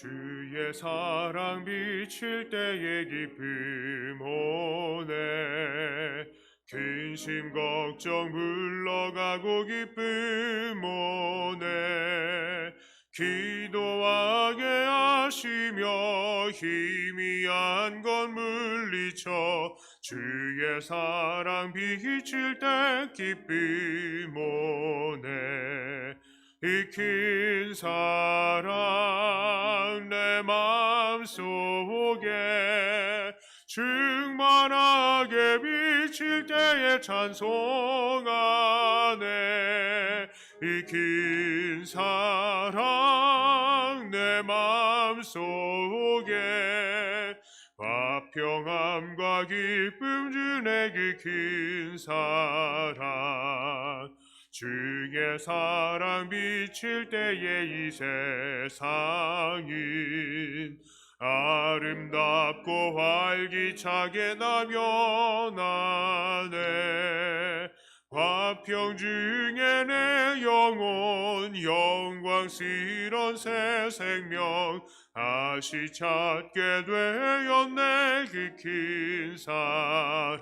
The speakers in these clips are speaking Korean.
주의 사랑 비칠 때의 기쁨 오네. 근심 걱정 물러가고 기쁨 오네. 기도하게 하시며 희미한 것 물리쳐 주의 사랑 비칠 때 기쁨 오네 익힌 사랑 내 마음속에 충만하게 비칠 때에 찬송하네. 익힌 사랑 내 마음속에 화평함과 기쁨 주네. 익힌 사랑 주의 사랑 비칠 때에 이 세상인 아름답고 활기차게 나면하네. 화평 중에 내 영혼 영광스런 새 생명 다시 찾게 되었네. 익힌 사랑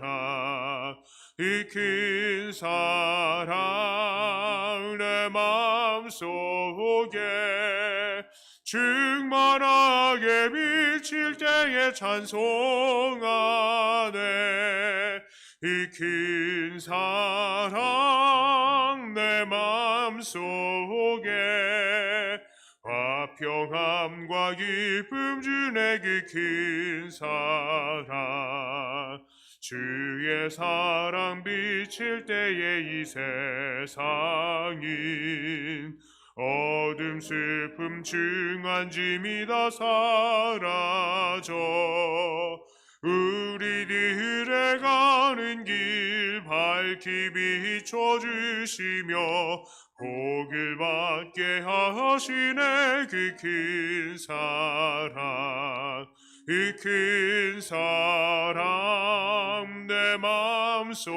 익힌 사랑 내 마음속에 충만하게 비칠 때에 찬송하네 익힌 사랑 내 마음속에 화평함과 기쁨 주네 익힌 사랑 주의 사랑 비칠 때에 이 세상인 어둠 슬픔 중한 짐이 다 사라져 우리들의 가는 길 밝히 비춰주시며 복을 받게 하시네 그큰 사랑 이큰 사랑 내 마음속에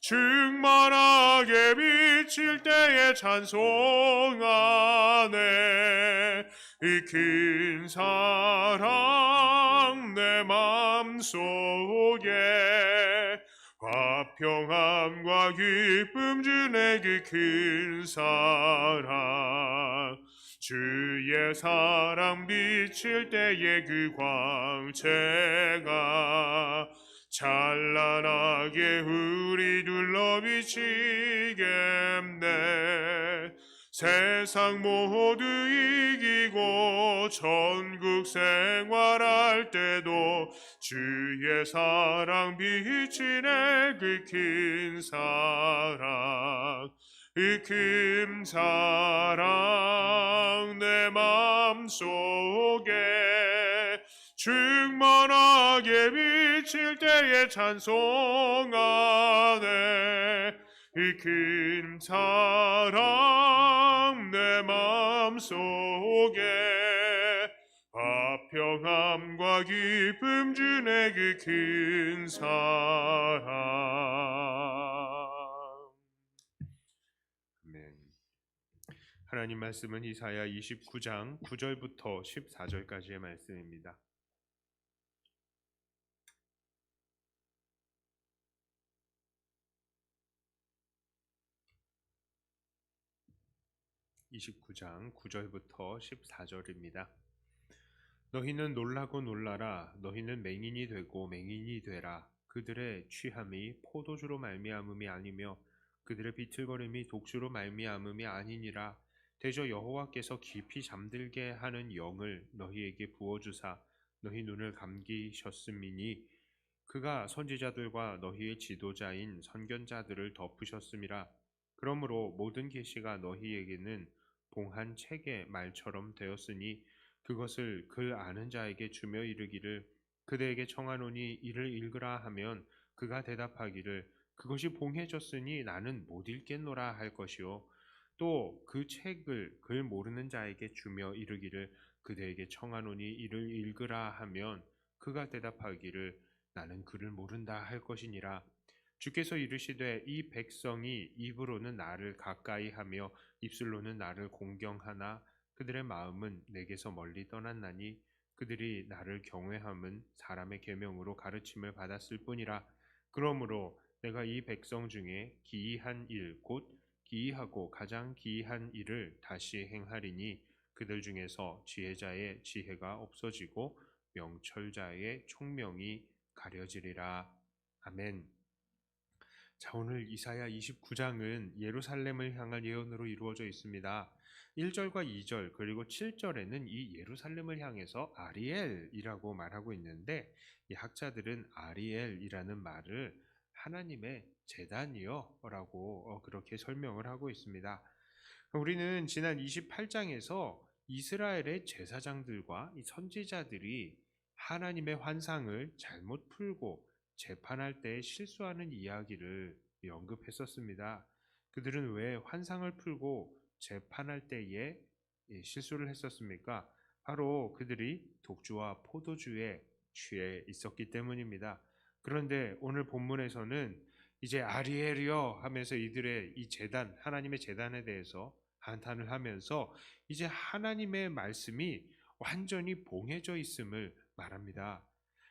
충만하게 비칠 때에 찬송하네 이큰 사랑 내 마음속에 화평함과 기쁨 주네 그큰 사랑 주의 사랑 비칠 때의 그 광채가 찬란하게 우리 둘러 비치겠네. 세상 모두 이기고 천국 생활할 때도 주의 사랑 비치네 그큰 사랑 이큰 사랑 내 마음속에 충만하게 비칠 때에 찬송하네 이큰 사랑 내 마음속에 화평함과 기쁨 주네 그큰 사랑 아멘. 하나님 말씀은 이사야 29장 9절부터 14절까지의 말씀입니다. 29장 9절부터 14절입니다. 너희는 놀라고 놀라라 너희는 맹인이 되고 맹인이 되라 그들의 취함이 포도주로 말미암음이 아니며 그들의 비틀거림이 독주로 말미암음이 아니니라 대저 여호와께서 깊이 잠들게 하는 영을 너희에게 부어 주사 너희 눈을 감기셨음이니 그가 선지자들과 너희의 지도자인 선견자들을 덮으셨음이라. 그러므로 모든 계시가 너희에게는 봉한 책의 말처럼 되었으니 그것을 글 아는 자에게 주며 이르기를 그대에게 청하노니 이를 읽으라 하면 그가 대답하기를 그것이 봉해졌으니 나는 못 읽겠노라 할 것이요 또 그 책을 글 모르는 자에게 주며 이르기를 그대에게 청하노니 이를 읽으라 하면 그가 대답하기를 나는 글을 모른다 할 것이니라. 주께서 이르시되 이 백성이 입으로는 나를 가까이 하며 입술로는 나를 공경하나 그들의 마음은 내게서 멀리 떠났나니 그들이 나를 경외함은 사람의 계명으로 가르침을 받았을 뿐이라. 그러므로 내가 이 백성 중에 기이한 일 곧 기이하고 가장 기이한 일을 다시 행하리니 그들 중에서 지혜자의 지혜가 없어지고 명철자의 총명이 가려지리라 아멘. 자, 오늘 이사야 29장은 예루살렘을 향한 예언으로 이루어져 있습니다. 1절과 2절 그리고 7절에는 이 예루살렘을 향해서 아리엘이라고 말하고 있는데 이 학자들은 아리엘이라는 말을 하나님의 재단이요 라고 어, 그렇게 설명을 하고 있습니다. 우리는 지난 28장에서 이스라엘의 제사장들과 이 선지자들이 하나님의 환상을 잘못 풀고 재판할 때 실수하는 이야기를 언급했었습니다. 그들은 왜 환상을 풀고 재판할 때에 실수를 했었습니까? 바로 그들이 독주와 포도주에 취해 있었기 때문입니다. 그런데 오늘 본문에서는 이제 아리엘이여 하면서 이들의 이 재단, 하나님의 재단에 대해서 한탄을 하면서 이제 하나님의 말씀이 완전히 봉해져 있음을 말합니다.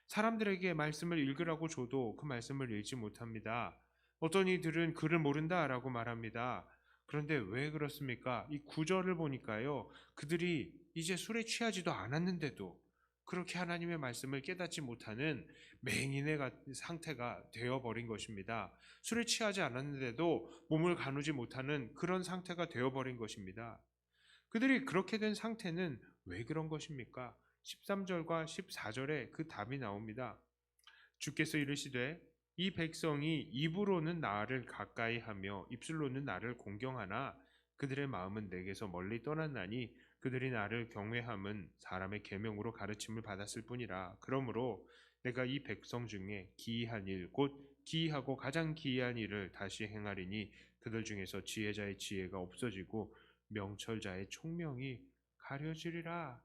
사람들에게 말씀을 읽으라고 줘도 그 말씀을 읽지 못합니다. 어떤 이들은 글을 모른다라고 말합니다. 그런데 왜 그렇습니까? 이 구절을 보니까요. 그들이 이제 술에 취하지도 않았는데도 그렇게 하나님의 말씀을 깨닫지 못하는 맹인의 상태가 되어버린 것입니다. 술에 취하지 않았는데도 몸을 가누지 못하는 그런 상태가 되어버린 것입니다. 그들이 그렇게 된 상태는 왜 그런 것입니까? 13절과 14절에 그 답이 나옵니다. 주께서 이르시되 이 백성이 입으로는 나를 가까이 하며 입술로는 나를 공경하나 그들의 마음은 내게서 멀리 떠났나니 그들이 나를 경외함은 사람의 계명으로 가르침을 받았을 뿐이라 그러므로 내가 이 백성 중에 기이한 일 곧 기이하고 가장 기이한 일을 다시 행하리니 그들 중에서 지혜자의 지혜가 없어지고 명철자의 총명이 가려지리라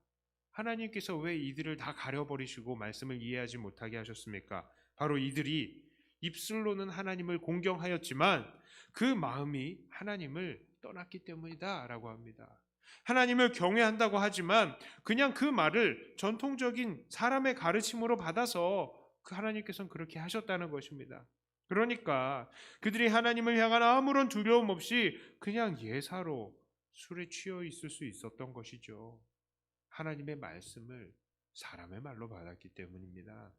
하나님께서 왜 이들을 다 가려버리시고 말씀을 이해하지 못하게 하셨습니까? 바로 이들이 입술로는 하나님을 공경하였지만 그 마음이 하나님을 떠났기 때문이다 라고 합니다. 하나님을 경외한다고 하지만 그냥 그 말을 전통적인 사람의 가르침으로 받아서 그 하나님께서는 그렇게 하셨다는 것입니다. 그러니까 그들이 하나님을 향한 아무런 두려움 없이 그냥 예사로 술에 취해 있을 수 있었던 것이죠. 하나님의 말씀을 사람의 말로 받았기 때문입니다.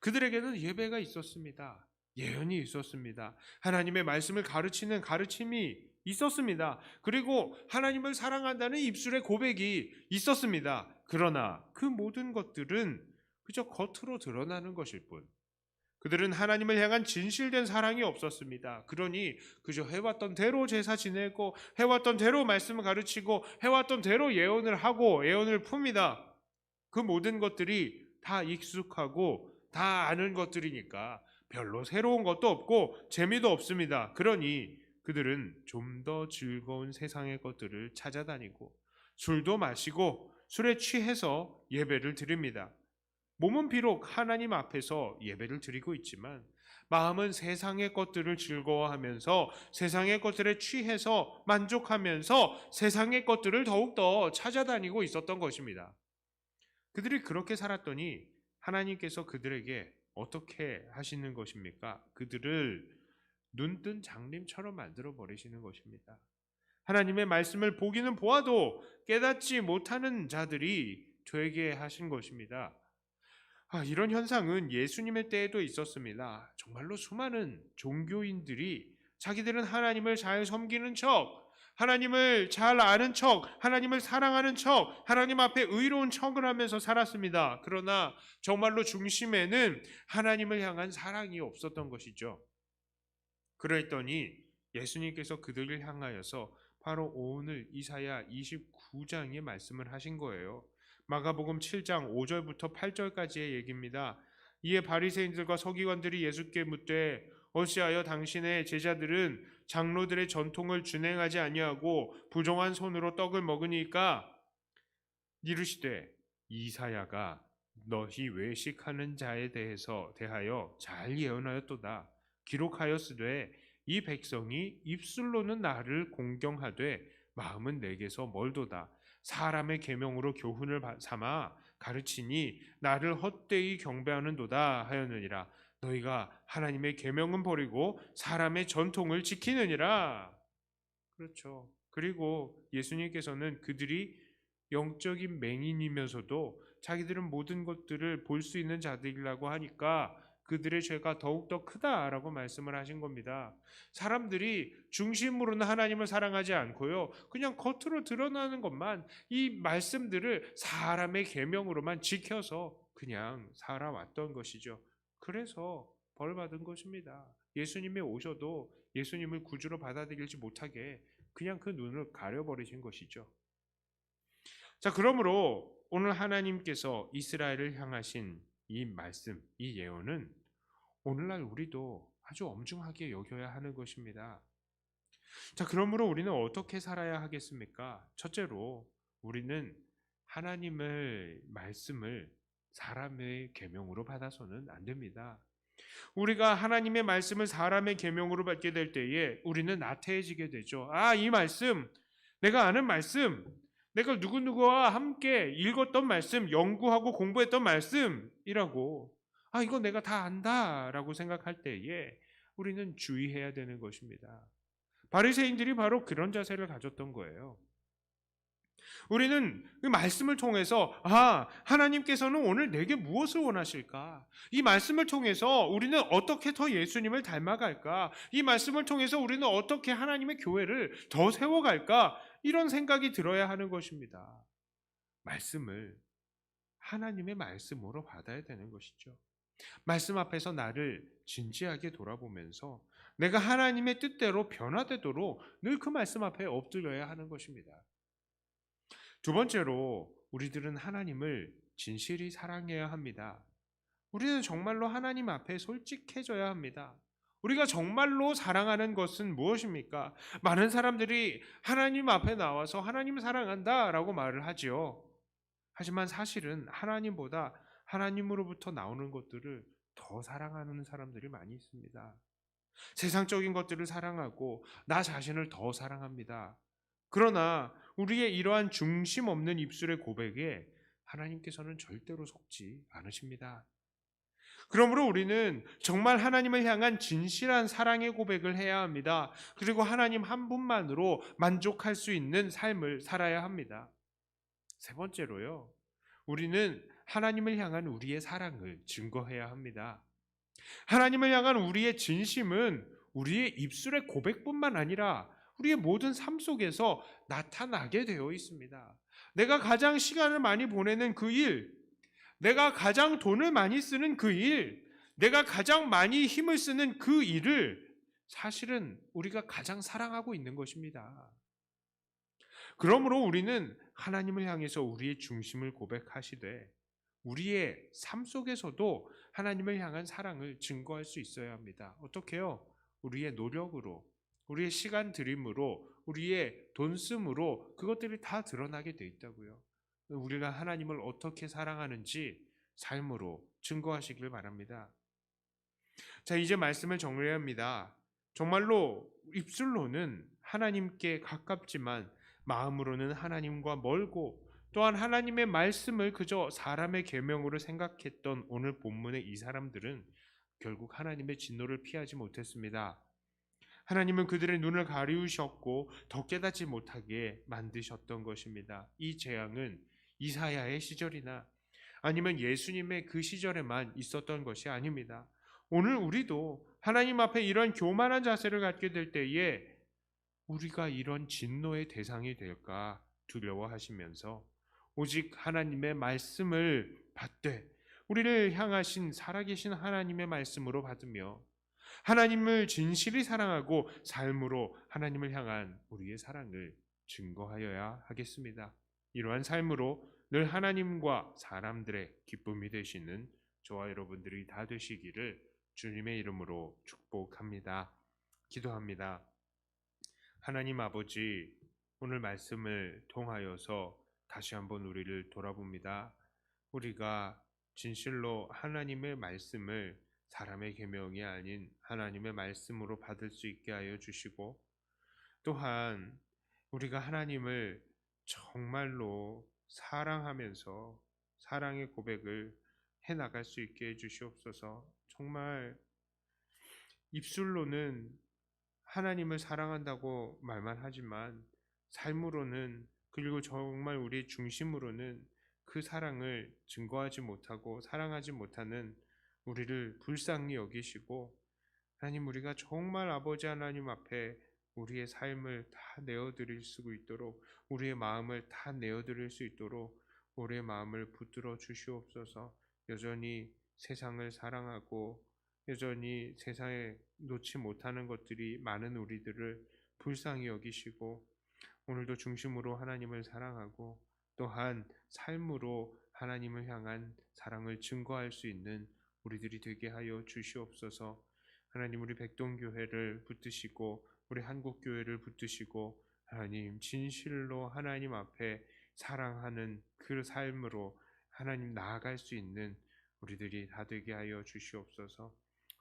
그들에게는 예배가 있었습니다. 예언이 있었습니다. 하나님의 말씀을 가르치는 가르침이 있었습니다. 그리고 하나님을 사랑한다는 입술의 고백이 있었습니다. 그러나 그 모든 것들은 그저 겉으로 드러나는 것일 뿐. 그들은 하나님을 향한 진실된 사랑이 없었습니다. 그러니 그저 해왔던 대로 제사 지내고 해왔던 대로 말씀을 가르치고 해왔던 대로 예언을 하고 예언을 풉니다. 그 모든 것들이 다 익숙하고 다 아는 것들이니까 별로 새로운 것도 없고 재미도 없습니다. 그러니 그들은 좀 더 즐거운 세상의 것들을 찾아다니고 술도 마시고 술에 취해서 예배를 드립니다. 몸은 비록 하나님 앞에서 예배를 드리고 있지만 마음은 세상의 것들을 즐거워하면서 세상의 것들에 취해서 만족하면서 세상의 것들을 더욱더 찾아다니고 있었던 것입니다. 그들이 그렇게 살았더니 하나님께서 그들에게 어떻게 하시는 것입니까? 그들을 눈뜬 장님처럼 만들어 버리시는 것입니다. 하나님의 말씀을 보기는 보아도 깨닫지 못하는 자들이 되게 하신 것입니다. 아, 이런 현상은 예수님의 때에도 있었습니다. 정말로 수많은 종교인들이 자기들은 하나님을 잘 섬기는 척, 하나님을 잘 아는 척, 하나님을 사랑하는 척, 하나님 앞에 의로운 척을 하면서 살았습니다. 그러나 정말로 중심에는 하나님을 향한 사랑이 없었던 것이죠. 그랬더니 예수님께서 그들을 향하여서 바로 오늘 이사야 29장의 말씀을 하신 거예요. 마가복음 7장 5절부터 8절까지의 얘기입니다. 이에 바리새인들과 서기관들이 예수께 묻되 어찌하여 당신의 제자들은 장로들의 전통을 준행하지 아니하고 부정한 손으로 떡을 먹으니까 이르시되 이사야가 너희 외식하는 자에 대해서 대하여 잘 예언하였도다 기록하였으되 이 백성이 입술로는 나를 공경하되 마음은 내게서 멀도다. 사람의 계명으로 교훈을 삼아 가르치니 나를 헛되이 경배하는도다 하였느니라. 너희가 하나님의 계명은 버리고 사람의 전통을 지키느니라. 그렇죠. 그리고 예수님께서는 그들이 영적인 맹인이면서도 자기들은 모든 것들을 볼 수 있는 자들이라고 하니까 그들의 죄가 더욱더 크다라고 말씀을 하신 겁니다. 사람들이 중심으로는 하나님을 사랑하지 않고요. 그냥 겉으로 드러나는 것만 이 말씀들을 사람의 계명으로만 지켜서 그냥 살아왔던 것이죠. 그래서 벌 받은 것입니다. 예수님이 오셔도 예수님을 구주로 받아들이지 못하게 그냥 그 눈을 가려버리신 것이죠. 자, 그러므로 오늘 하나님께서 이스라엘을 향하신 이 말씀, 이 예언은 오늘날 우리도 아주 엄중하게 여겨야 하는 것입니다. 자, 그러므로 우리는 어떻게 살아야 하겠습니까? 첫째로 우리는 하나님의 말씀을 사람의 계명으로 받아서는 안 됩니다. 우리가 하나님의 말씀을 사람의 계명으로 받게 될 때에 우리는 나태해지게 되죠. 아, 이 말씀, 내가 아는 말씀, 내가 누구누구와 함께 읽었던 말씀, 연구하고 공부했던 말씀이라고 아, 이거 내가 다 안다 라고 생각할 때에 우리는 주의해야 되는 것입니다. 바리새인들이 바로 그런 자세를 가졌던 거예요. 우리는 그 말씀을 통해서 아 하나님께서는 오늘 내게 무엇을 원하실까? 이 말씀을 통해서 우리는 어떻게 더 예수님을 닮아갈까? 이 말씀을 통해서 우리는 어떻게 하나님의 교회를 더 세워갈까? 이런 생각이 들어야 하는 것입니다. 말씀을 하나님의 말씀으로 받아야 되는 것이죠. 말씀 앞에서 나를 진지하게 돌아보면서 내가 하나님의 뜻대로 변화되도록 늘 그 말씀 앞에 엎드려야 하는 것입니다. 두 번째로 우리들은 하나님을 진실히 사랑해야 합니다. 우리는 정말로 하나님 앞에 솔직해져야 합니다. 우리가 정말로 사랑하는 것은 무엇입니까? 많은 사람들이 하나님 앞에 나와서 하나님 사랑한다 라고 말을 하지요. 하지만 사실은 하나님보다 하나님으로부터 나오는 것들을 더 사랑하는 사람들이 많이 있습니다. 세상적인 것들을 사랑하고 나 자신을 더 사랑합니다. 그러나 우리의 이러한 중심 없는 입술의 고백에 하나님께서는 절대로 속지 않으십니다. 그러므로 우리는 정말 하나님을 향한 진실한 사랑의 고백을 해야 합니다. 그리고 하나님 한 분만으로 만족할 수 있는 삶을 살아야 합니다. 세 번째로요. 우리는 하나님을 향한 우리의 사랑을 증거해야 합니다. 하나님을 향한 우리의 진심은 우리의 입술의 고백뿐만 아니라 우리의 모든 삶 속에서 나타나게 되어 있습니다. 내가 가장 시간을 많이 보내는 그 일, 내가 가장 돈을 많이 쓰는 그 일, 내가 가장 많이 힘을 쓰는 그 일을 사실은 우리가 가장 사랑하고 있는 것입니다. 그러므로 우리는 하나님을 향해서 우리의 중심을 고백하시되 우리의 삶 속에서도 하나님을 향한 사랑을 증거할 수 있어야 합니다. 어떻게요? 우리의 노력으로, 우리의 시간 들임으로, 우리의 돈 씀으로 그것들이 다 드러나게 돼 있다고요. 우리가 하나님을 어떻게 사랑하는지 삶으로 증거하시길 바랍니다. 자, 이제 말씀을 정리해야 합니다. 정말로 입술로는 하나님께 가깝지만 마음으로는 하나님과 멀고 또한 하나님의 말씀을 그저 사람의 계명으로 생각했던 오늘 본문의 이 사람들은 결국 하나님의 진노를 피하지 못했습니다. 하나님은 그들의 눈을 가리우셨고 더 깨닫지 못하게 만드셨던 것입니다. 이 재앙은 이사야의 시절이나 아니면 예수님의 그 시절에만 있었던 것이 아닙니다. 오늘 우리도 하나님 앞에 이런 교만한 자세를 갖게 될 때에 우리가 이런 진노의 대상이 될까 두려워하시면서 오직 하나님의 말씀을 받되 우리를 향하신 살아계신 하나님의 말씀으로 받으며 하나님을 진실히 사랑하고 삶으로 하나님을 향한 우리의 사랑을 증거하여야 하겠습니다. 이러한 삶으로 늘 하나님과 사람들의 기쁨이 되시는 저와 여러분들이 다 되시기를 주님의 이름으로 축복합니다. 기도합니다. 하나님 아버지, 오늘 말씀을 통하여서 다시 한번 우리를 돌아봅니다. 우리가 진실로 하나님의 말씀을 사람의 계명이 아닌 하나님의 말씀으로 받을 수 있게 하여 주시고 또한 우리가 하나님을 정말로 사랑하면서 사랑의 고백을 해 나갈 수 있게 해 주시옵소서. 정말 입술로는 하나님을 사랑한다고 말만 하지만 삶으로는 그리고 정말 우리 중심으로는 그 사랑을 증거하지 못하고 사랑하지 못하는 우리를 불쌍히 여기시고 하나님 우리가 정말 아버지 하나님 앞에 우리의 삶을 다 내어드릴 수 있도록 우리의 마음을 다 내어드릴 수 있도록 우리의 마음을 붙들어 주시옵소서. 여전히 세상을 사랑하고 여전히 세상에 놓지 못하는 것들이 많은 우리들을 불쌍히 여기시고 오늘도 중심으로 하나님을 사랑하고 또한 삶으로 하나님을 향한 사랑을 증거할 수 있는 우리들이 되게 하여 주시옵소서. 하나님 우리 백동교회를 붙드시고 우리 한국교회를 붙드시고 하나님 진실로 하나님 앞에 사랑하는 그 삶으로 하나님 나아갈 수 있는 우리들이 다 되게 하여 주시옵소서.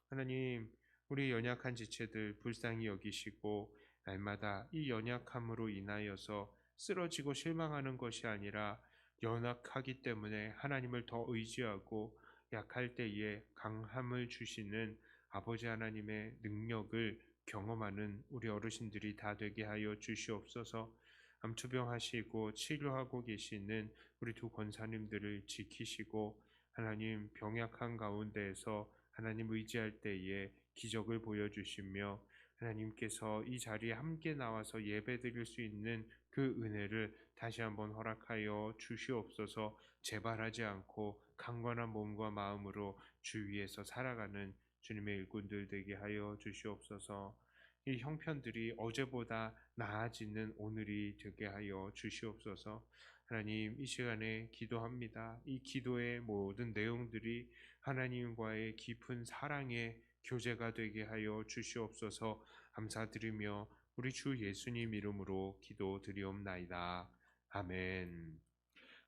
하나님 우리 연약한 지체들 불쌍히 여기시고 날마다 이 연약함으로 인하여서 쓰러지고 실망하는 것이 아니라 연약하기 때문에 하나님을 더 의지하고 약할 때에 강함을 주시는 아버지 하나님의 능력을 경험하는 우리 어르신들이 다 되게 하여 주시옵소서. 암투병하시고 치료하고 계시는 우리 두 권사님들을 지키시고 하나님 병약한 가운데에서 하나님 의지할 때에 기적을 보여주시며 하나님께서 이 자리에 함께 나와서 예배 드릴 수 있는 그 은혜를 다시 한번 허락하여 주시옵소서. 재발하지 않고 강건한 몸과 마음으로 주 위에서 살아가는 주님의 일꾼들 되게 하여 주시옵소서. 이 형편들이 어제보다 나아지는 오늘이 되게 하여 주시옵소서. 하나님 이 시간에 기도합니다. 이 기도의 모든 내용들이 하나님과의 깊은 사랑의 교제가 되게 하여 주시옵소서. 감사드리며 우리 주 예수님 이름으로 기도드리옵나이다. 아멘.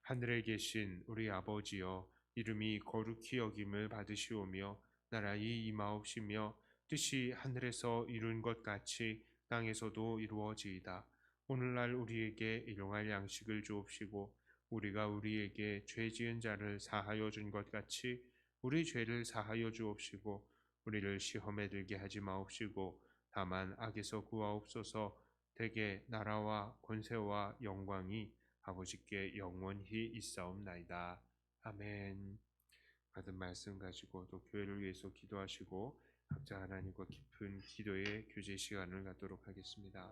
하늘에 계신 우리 아버지여 이름이 거룩히 여김을 받으시오며 나라의 임하옵시며 뜻이 하늘에서 이룬 것 같이 땅에서도 이루어지이다. 오늘날 우리에게 일용할 양식을 주옵시고 우리가 우리에게 죄 지은 자를 사하여 준 것 같이 우리 죄를 사하여 주옵시고 우리를 시험에 들게 하지 마옵시고 다만 악에서 구하옵소서 대개 나라와 권세와 영광이 아버지께 영원히 있사옵나이다. 아멘. 받은 말씀 가지고 또 교회를 위해서 기도하시고 각자 하나님과 깊은 기도의 교제 시간을 갖도록 하겠습니다.